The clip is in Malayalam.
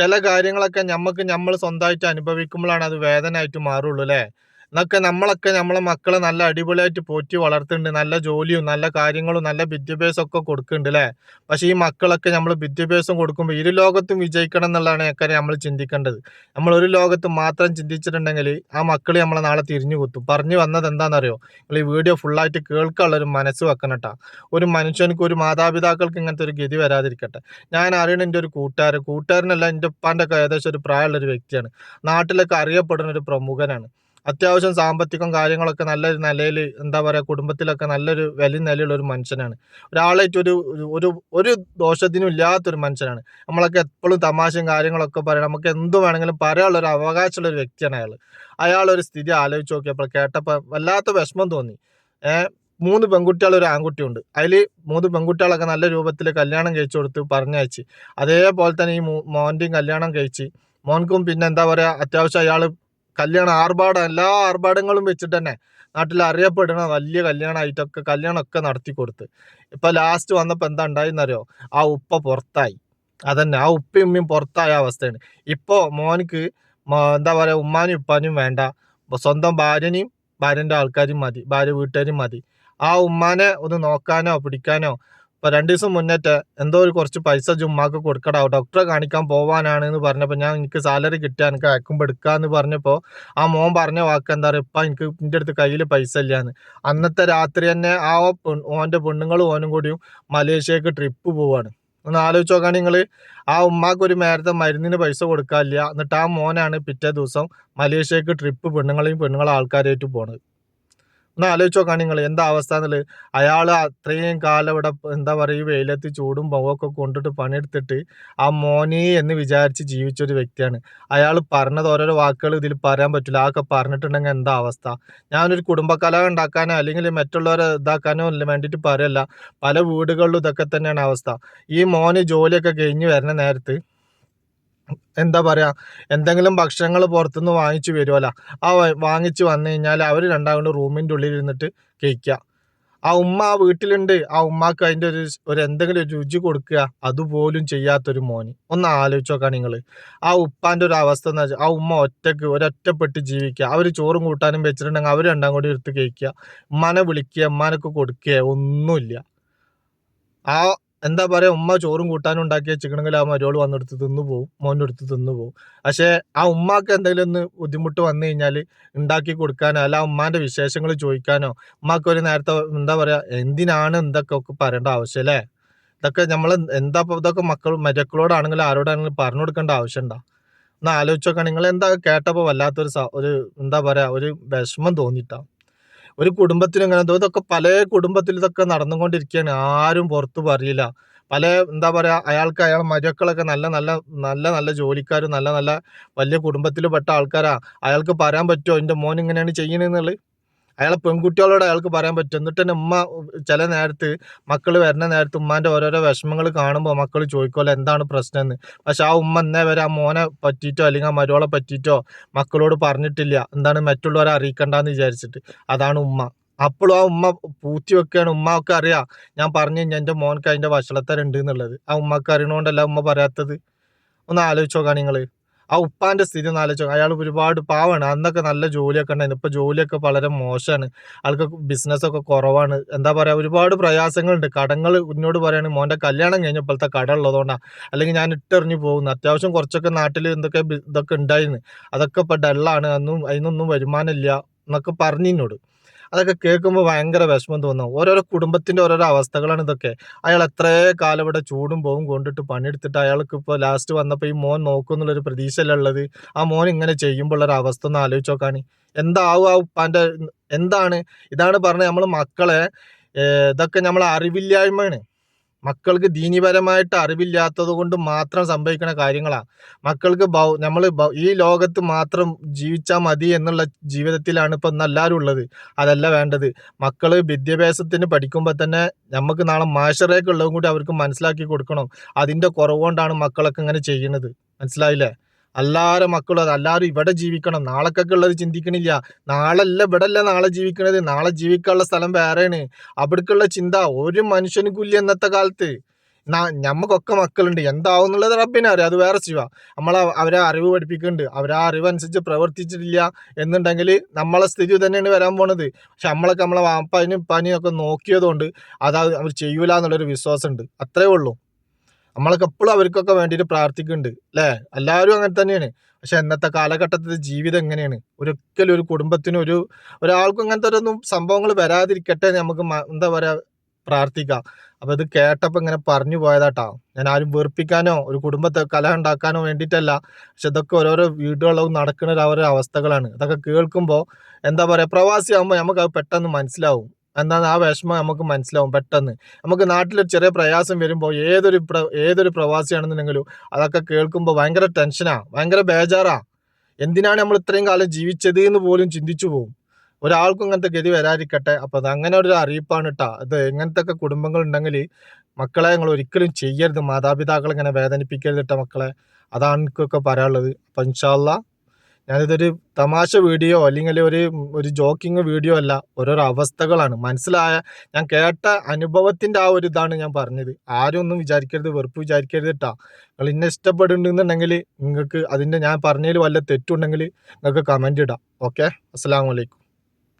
ചില കാര്യങ്ങളൊക്കെ നമുക്ക് നമ്മൾ സ്വന്തമായിട്ട് അനുഭവിക്കുമ്പോഴാണ് അത് വേദനയായിട്ട് മാറുള്ളൂ അല്ലേ? എന്നൊക്കെ നമ്മളൊക്കെ നമ്മളെ മക്കളെ നല്ല അടിപൊളിയായിട്ട് പോറ്റി വളർത്തുന്നുണ്ട്. നല്ല ജോലിയും നല്ല കാര്യങ്ങളും നല്ല വിദ്യാഭ്യാസം ഒക്കെ കൊടുക്കുന്നുണ്ട് അല്ലേ പക്ഷെ ഈ മക്കളൊക്കെ നമ്മൾ വിദ്യാഭ്യാസം കൊടുക്കുമ്പോൾ ഇരു ലോകത്തും വിജയിക്കണം എന്നുള്ളതാണ് ഒക്കെ നമ്മൾ ചിന്തിക്കേണ്ടത്. നമ്മൾ ഒരു ലോകത്ത് മാത്രം ചിന്തിച്ചിട്ടുണ്ടെങ്കിൽ ആ മക്കൾ നമ്മളെ നാളെ തിരിഞ്ഞു കുത്തും. പറഞ്ഞു വന്നത് എന്താണെന്നറിയോ? നിങ്ങൾ ഈ വീഡിയോ ഫുള്ളായിട്ട് കേൾക്കാനുള്ള ഒരു മനസ്സ് വെക്കണം കേട്ടോ ഒരു മനുഷ്യനക്ക് ഒരു മാതാപിതാക്കൾക്ക് ഇങ്ങനത്തെ ഒരു ഗതി വരാതിരിക്കട്ടെ. ഞാൻ അറിയണ എന്റെ ഒരു കൂട്ടുകാരൻ കൂട്ടുകാരനല്ല എന്റെ ഉപ്പാന്റെ ഒക്കെ ഏകദേശം ഒരു പ്രായമുള്ള ഒരു വ്യക്തിയാണ്. നാട്ടിലൊക്കെ അറിയപ്പെടുന്ന ഒരു പ്രമുഖനാണ്. അത്യാവശ്യം സാമ്പത്തികം കാര്യങ്ങളൊക്കെ നല്ലൊരു നിലയിൽ എന്താ പറയുക കുടുംബത്തിലൊക്കെ നല്ലൊരു വലിയ നിലയുള്ള ഒരു മനുഷ്യനാണ്. ഒരാളായിട്ട് ഒരു ഒരു ഒരു ദോഷത്തിനും ഇല്ലാത്തൊരു മനുഷ്യനാണ്. നമ്മളൊക്കെ എപ്പോഴും തമാശയും കാര്യങ്ങളൊക്കെ പറയണം. നമുക്ക് എന്ത് വേണമെങ്കിലും പറയാനുള്ള ഒരു അവകാശമുള്ള ഒരു വ്യക്തിയാണ് അയാൾ അയാളൊരു സ്ഥിതി ആലോചിച്ച് നോക്കിയപ്പോൾ കേട്ടപ്പോൾ വല്ലാത്ത വിഷമം തോന്നി. മൂന്ന് പെൺകുട്ടികൾ ഒരു ആൺകുട്ടിയുണ്ട്. അതിൽ മൂന്ന് പെൺകുട്ടികളൊക്കെ നല്ല രൂപത്തിൽ കല്യാണം കഴിച്ചു കൊടുത്ത് പറഞ്ഞയച്ച്. അതേപോലെ തന്നെ ഈ മോന്റെയും കല്യാണം കഴിച്ച്. മോൻക്കും പിന്നെ എന്താ പറയുക അത്യാവശ്യം അയാൾ കല്യാണം ആർഭാടം എല്ലാ ആർഭാടങ്ങളും വെച്ചിട്ട് തന്നെ നാട്ടിൽ അറിയപ്പെടുന്ന വലിയ കല്യാണമായിട്ടൊക്കെ കല്യാണമൊക്കെ നടത്തി കൊടുത്ത്. ഇപ്പൊ ലാസ്റ്റ് വന്നപ്പോൾ എന്താ ഉണ്ടായിന്നറിയോ ആ ഉപ്പ പുറത്തായി. അതന്നെ ആ ഉപ്പയും ഉമ്മയും പുറത്തായ അവസ്ഥയാണ്. ഇപ്പോൾ മോനിക്ക് എന്താ പറയുക ഉമ്മാനും ഉപ്പാനും വേണ്ട. സ്വന്തം ഭാര്യനെയും ഭാര്യന്റെ ആൾക്കാരും മതി ഭാര്യ വീട്ടുകാരും മതി. ആ ഉമ്മാനെ ഒന്ന് നോക്കാനോ പിടിക്കാനോ ഇപ്പൊ രണ്ട് ദിവസം മുന്നേറ്റ് എന്തോ ഒരു കുറച്ച് പൈസ ജുമ്മാക്ക് കൊടുക്കടാ ഡോക്ടറെ കാണിക്കാൻ പോവാനാണ് എന്ന് പറഞ്ഞപ്പോൾ ഞാൻ എനിക്ക് സാലറി കിട്ടിയാൽ എനിക്ക് അയക്കുമ്പോൾ എടുക്കാമെന്ന് പറഞ്ഞപ്പോൾ ആ മോൻ പറഞ്ഞ വാക്ക് എന്താ പറയുക ഇപ്പം എനിക്ക് എന്റെ അടുത്ത് കയ്യിൽ പൈസ ഇല്ലയെന്ന് അന്നത്തെ രാത്രി തന്നെ ആ ഓന്റെ പെണ്ണുങ്ങളും ഓനും കൂടിയും മലേഷ്യക്ക് ട്രിപ്പ് പോവാണ്. ഒന്ന് ആലോചിച്ച് നോക്കാൻ നിങ്ങൾ ആ ഉമ്മാക്ക് ഒരു നേരത്തെ മരുന്നിന് പൈസ കൊടുക്കാനില്ല എന്നിട്ട് ആ മോനാണ് പിറ്റേ ദിവസം മലേഷ്യക്ക് ട്രിപ്പ് പെണ്ണുങ്ങളെയും പെണ്ണുങ്ങളെ ആൾക്കാരായിട്ട് പോണത്. ഒന്ന് ആലോചിച്ച് നോക്കാൻ നിങ്ങൾ എന്താ അവസ്ഥ എന്നുള്ളത്? അയാൾ അത്രയും കാലം ഇവിടെ എന്താ പറയുക വെയിലത്ത് ചൂടും പോവൊക്കെ കൊണ്ടിട്ട് പണിയെടുത്തിട്ട് ആ മോനെ എന്ന് വിചാരിച്ച് ജീവിച്ചൊരു വ്യക്തിയാണ്. അയാൾ പറഞ്ഞത് ഓരോരോ വാക്കുകൾ ഇതിൽ പറയാൻ പറ്റില്ല. അതൊക്കെ പറഞ്ഞിട്ടുണ്ടെങ്കിൽ എന്താ അവസ്ഥ? ഞാനൊരു കുടുംബകല ഉണ്ടാക്കാനോ അല്ലെങ്കിൽ മറ്റുള്ളവരെ ഇതാക്കാനോ അല്ല വേണ്ടിയിട്ട് പറയല്ല. പല വീടുകളിലും ഇതൊക്കെ തന്നെയാണ് അവസ്ഥ. ഈ മോന് ജോലിയൊക്കെ കഴിഞ്ഞ് വരുന്ന നേരത്ത് എന്താ പറയുക എന്തെങ്കിലും ഭക്ഷണങ്ങൾ പുറത്തുനിന്ന് വാങ്ങിച്ചു വരുമല്ലോ ആ വാങ്ങിച്ച് വന്നു കഴിഞ്ഞാൽ അവർ രണ്ടാമത് റൂമിന്റെ ഉള്ളിൽ ഇരുന്നിട്ട് കഴിക്കുക ആ ഉമ്മ ആ വീട്ടിലുണ്ട്. ആ ഉമ്മാക്ക് അതിന്റെ ഒരു ഒരു എന്തെങ്കിലും ഒരു രുചി കൊടുക്കുക അതുപോലും ചെയ്യാത്തൊരു മോന്. ഒന്ന് ആലോചിച്ച് നോക്കാം നിങ്ങൾ ആ ഉപ്പാന്റെ ഒരു അവസ്ഥ എന്ന് വെച്ചാൽ ആ ഉമ്മ ഒറ്റയ്ക്ക് ഒരൊറ്റപ്പെട്ട് ജീവിക്കുക അവർ ചോറും കൂട്ടാനും വെച്ചിട്ടുണ്ടെങ്കിൽ അവർ രണ്ടാം കൂടി എടുത്ത് കഴിക്കുക ഉമ്മാനെ വിളിക്കുക ഉമ്മാനൊക്കെ കൊടുക്കുക ഒന്നുമില്ല. ആ എന്താ പറയുക ഉമ്മ ചോറും കൂട്ടാനും ഉണ്ടാക്കി വെച്ചിട്ടുണ്ടെങ്കിൽ ആ മരോൾ വന്നെടുത്ത് തിന്നു പോകും മോന്റെ അടുത്ത് തിന്നു പോകും പക്ഷേ ആ ഉമ്മാക്ക് എന്തെങ്കിലും ഒന്ന് ബുദ്ധിമുട്ട് വന്നു കഴിഞ്ഞാൽ ഉണ്ടാക്കി കൊടുക്കാനോ അല്ല ഉമ്മാന്റെ വിശേഷങ്ങൾ ചോദിക്കാനോ ഉമ്മാക്ക് ഒരു നേരത്തെ എന്താ പറയുക എന്തിനാണ് എന്തൊക്കെ ഒക്കെ പറയേണ്ട ആവശ്യം അല്ലേ? ഇതൊക്കെ നമ്മൾ എന്താ ഇതൊക്കെ മക്കൾ മരക്കളോടാണെങ്കിലും ആരോടാണെങ്കിലും പറഞ്ഞു കൊടുക്കേണ്ട ആവശ്യമുണ്ടോ ഒന്ന് ആലോചിച്ചൊക്കെ നിങ്ങൾ എന്താ കേട്ടപ്പോൾ വല്ലാത്തൊരു ഒരു എന്താ പറയുക ഒരു വിഷമം തോന്നിയിട്ടാണ് ഒരു കുടുംബത്തിന് ഇങ്ങനെ ഇതൊക്കെ പല കുടുംബത്തിൽ ഇതൊക്കെ നടന്നുകൊണ്ടിരിക്കുകയാണ്. ആരും പുറത്ത് പറയില്ല പല എന്താ പറയുക അയാൾക്ക് അയാൾ മരുക്കളൊക്കെ നല്ല നല്ല നല്ല നല്ല ജോലിക്കാരും നല്ല നല്ല വലിയ കുടുംബത്തിൽ പെട്ട ആൾക്കാരാ. അയാൾക്ക് പറയാൻ പറ്റുമോ എന്റെ മോൻ ഇങ്ങനെയാണ് ചെയ്യണമെന്നുള്ളത് അയാളെ പെൺകുട്ടികളോട് അയാൾക്ക് പറയാൻ പറ്റും. എന്നിട്ട് തന്നെ ഉമ്മ ചില നേരത്ത് മക്കൾ വരുന്ന നേരത്ത് ഉമ്മാന്റെ ഓരോരോ വിഷമങ്ങൾ കാണുമ്പോൾ മക്കൾ ചോദിക്കുമല്ലോ എന്താണ് പ്രശ്നം എന്ന് പക്ഷെ ആ ഉമ്മ എന്നേ വരെ ആ മോനെ പറ്റിയിട്ടോ അല്ലെങ്കിൽ ആ മരുവളെ പറ്റിയിട്ടോ മക്കളോട് പറഞ്ഞിട്ടില്ല. എന്താണ് മറ്റുള്ളവരെ അറിയിക്കണ്ടെന്ന് വിചാരിച്ചിട്ട്. അതാണ് ഉമ്മ. അപ്പോഴും ആ ഉമ്മ പൂത്തി വെക്കുകയാണ് ഉമ്മ ഒക്കെ അറിയാം. ഞാൻ പറഞ്ഞു കഴിഞ്ഞാൽ എന്റെ മോനക്ക് അതിന്റെ വഷളത്തരുണ്ട് എന്നുള്ളത്. ആ ഉമ്മക്ക് അറിയണോണ്ടല്ല ഉമ്മ പറയാത്തത്. ഒന്ന് ആലോചിച്ച് നോക്കാം നിങ്ങൾ ആ ഉപ്പാന്റെ സ്ഥിതി ഒന്ന് ആലോചിച്ചു അയാൾ ഒരുപാട് പാവാണ്. അന്നൊക്കെ നല്ല ജോലിയൊക്കെ ഉണ്ടായിരുന്നു. ഇപ്പൊ ജോലിയൊക്കെ വളരെ മോശമാണ്. ആൾക്ക് ബിസിനസ്സൊക്കെ കുറവാണ്. എന്താ പറയാ ഒരുപാട് പ്രയാസങ്ങളുണ്ട്. കടങ്ങൾ എന്നോട് പറയുകയാണെങ്കിൽ മോന്റെ കല്യാണം കഴിഞ്ഞപ്പോഴത്തെ കട ഉള്ളതുകൊണ്ടാണ് അല്ലെങ്കിൽ ഞാൻ ഇട്ടെറിഞ്ഞു പോകുന്നു. അത്യാവശ്യം കുറച്ചൊക്കെ നാട്ടിൽ എന്തൊക്കെ ഇതൊക്കെ ഉണ്ടായിരുന്നു. അതൊക്കെ ഇപ്പൊ ഡള്ളാണ് അന്നും അതിനൊന്നും വരുമാനമില്ല എന്നൊക്കെ പറഞ്ഞു എന്നോട് അതൊക്കെ കേൾക്കുമ്പോൾ ഭയങ്കര വിഷമം തോന്നും. ഓരോരോ കുടുംബത്തിന്റെ ഓരോരോ അവസ്ഥകളാണ് ഇതൊക്കെ. അയാൾ എത്രേ കാലം ഇവിടെ ചൂടും പോവും കൊണ്ടിട്ട് പണിയെടുത്തിട്ട് അയാൾക്ക് ഇപ്പോൾ ലാസ്റ്റ് വന്നപ്പോൾ ഈ മോൻ നോക്കുന്നുള്ളൊരു പ്രതീക്ഷയല്ല ഉള്ളത്. ആ മോൻ ഇങ്ങനെ ചെയ്യുമ്പോഴുള്ളൊരു അവസ്ഥ ഒന്ന് ആലോചിച്ച് നോക്കാണ് എന്താവും ആ ഉപ്പാന്റെ എന്താണ്? ഇതാണ് പറഞ്ഞത് നമ്മൾ മക്കളെ ഇതൊക്കെ നമ്മൾ അറിവില്ലായ്മയാണ്. മക്കൾക്ക് ദീനിപരമായിട്ട് അറിവില്ലാത്തത് കൊണ്ട് മാത്രം സംഭവിക്കുന്ന കാര്യങ്ങളാണ് മക്കൾക്ക് നമ്മൾ ഈ ലോകത്ത് മാത്രം ജീവിച്ചാൽ മതി എന്നുള്ള ജീവിതത്തിലാണ് ഇപ്പം ഇന്ന് എല്ലാവരും ഉള്ളത്. അതല്ല വേണ്ടത്. മക്കൾ വിദ്യാഭ്യാസത്തിന് പഠിക്കുമ്പോൾ തന്നെ നമുക്ക് നാളെ മാഷറേക്കുള്ളതും കൂടി അവർക്ക് മനസ്സിലാക്കി കൊടുക്കണം. അതിന്റെ കുറവുകൊണ്ടാണ് മക്കളൊക്കെ ഇങ്ങനെ ചെയ്യുന്നത്. മനസ്സിലായില്ലേ? എല്ലാവരുടെ മക്കളും അത് എല്ലാവരും ഇവിടെ ജീവിക്കണം. നാളെക്കൊക്കെ ഉള്ളത് ചിന്തിക്കണില്ല. നാളല്ല ഇവിടെ അല്ല നാളെ ജീവിക്കണത്. നാളെ ജീവിക്കാനുള്ള സ്ഥലം വേറെയാണ്. അവിടേക്കുള്ള ചിന്ത ഒരു മനുഷ്യനും ഇല്ല ഇന്നത്തെ കാലത്ത്. ഞമ്മക്കൊക്കെ മക്കളുണ്ട്. എന്താവും എന്നുള്ളത് റബ്ബിനെ അറിയാം. അത് വേറെ ശിവ. നമ്മൾ അവരെ അറിവ് പഠിപ്പിക്കുന്നുണ്ട്. അവർ ആ അറിവനുസരിച്ച് പ്രവർത്തിച്ചിട്ടില്ല എന്നുണ്ടെങ്കിൽ നമ്മളെ സ്ഥിതി തന്നെയാണ് വരാൻ പോണത്. പക്ഷെ നമ്മളൊക്കെ നമ്മളെ വാപ്പാനും പനിയൊക്കെ നോക്കിയതുകൊണ്ട് അത് അവർ ചെയ്യൂല എന്നുള്ളൊരു വിശ്വാസമുണ്ട്. അത്രേ ഉള്ളൂ. നമ്മളൊക്കെ എപ്പോഴും അവർക്കൊക്കെ വേണ്ടിയിട്ട് പ്രാർത്ഥിക്കുന്നുണ്ട് അല്ലേ? എല്ലാവരും അങ്ങനെ തന്നെയാണ്. പക്ഷെ ഇന്നത്തെ കാലഘട്ടത്തിൽ ജീവിതം എങ്ങനെയാണ്? ഒരിക്കലും ഒരു കുടുംബത്തിനും ഒരു ഒരാൾക്കും അങ്ങനത്തെ ഒരൊന്നും സംഭവങ്ങൾ വരാതിരിക്കട്ടെ നമുക്ക് എന്താ പറയുക പ്രാർത്ഥിക്കാം. അപ്പോൾ ഇത് കേട്ടപ്പോൾ ഇങ്ങനെ പറഞ്ഞു പോയതാട്ടാ. ഞാൻ ആരും വെറുപ്പിക്കാനോ ഒരു കുടുംബത്തെ കലഹം ഉണ്ടാക്കാനോ വേണ്ടിയിട്ടല്ല. പക്ഷെ ഇതൊക്കെ ഓരോരോ വീടുകളിലും നടക്കുന്ന ഓരോ അവസ്ഥകളാണ്. ഇതൊക്കെ കേൾക്കുമ്പോൾ എന്താ പറയാ പ്രവാസിയാകുമ്പോൾ നമുക്ക് അത് പെട്ടെന്ന് മനസ്സിലാവും. എന്താണ് ആ വിഷമം നമുക്ക് മനസ്സിലാവും പെട്ടെന്ന്. നമുക്ക് നാട്ടിലൊരു ചെറിയ പ്രയാസം വരുമ്പോൾ ഏതൊരു പ്ര ഏതൊരു പ്രവാസിയാണെന്നുണ്ടെങ്കിലും അതൊക്കെ കേൾക്കുമ്പോൾ ഭയങ്കര ടെൻഷനാണ് ഭയങ്കര ബേജാറാണ് എന്തിനാണ് നമ്മൾ ഇത്രയും കാലം ജീവിച്ചത് എന്ന് പോലും ചിന്തിച്ചു പോകും ഒരാൾക്കും ഇങ്ങനത്തെ ഗതി വരാതിരിക്കട്ടെ. അപ്പോൾ അത് അങ്ങനെ ഒരു അറിയിപ്പാണ് കേട്ടാ അത് എങ്ങനത്തെ ഒക്കെ കുടുംബങ്ങൾ ഉണ്ടെങ്കിൽ മക്കളെ നിങ്ങൾ ഒരിക്കലും ചെയ്യരുത്. മാതാപിതാക്കളെ ഇങ്ങനെ വേദനിപ്പിക്കരുത് കേട്ടോ മക്കളെ. അതാണ് എനിക്കൊക്കെ പറയാനുള്ളത്. അപ്പം ഇൻഷാല്ല ഞാനിതൊരു തമാശ വീഡിയോ അല്ലെങ്കിൽ ഒരു ഒരു ജോക്കിങ് വീഡിയോ അല്ല. ഓരോരോ അവസ്ഥകളാണ്. മനസ്സിലായ ഞാൻ കേട്ട അനുഭവത്തിന്റെ ആ ഒരു ഇതാണ് ഞാൻ പറഞ്ഞത്. ആരും ഒന്നും വിചാരിക്കരുത് വെറുപ്പ് വിചാരിക്കരുത് കേട്ടാ നിങ്ങൾ ഇന്നെ ഇഷ്ടപ്പെടുന്നുണ്ടെന്നുണ്ടെങ്കിൽ നിങ്ങൾക്ക് അതിന്റെ ഞാൻ പറഞ്ഞതിൽ വല്ല തെറ്റുണ്ടെങ്കിൽ നിങ്ങൾക്ക് കമന്റ് ഇടാം. ഓക്കെ അസ്സാം അലൈക്കും.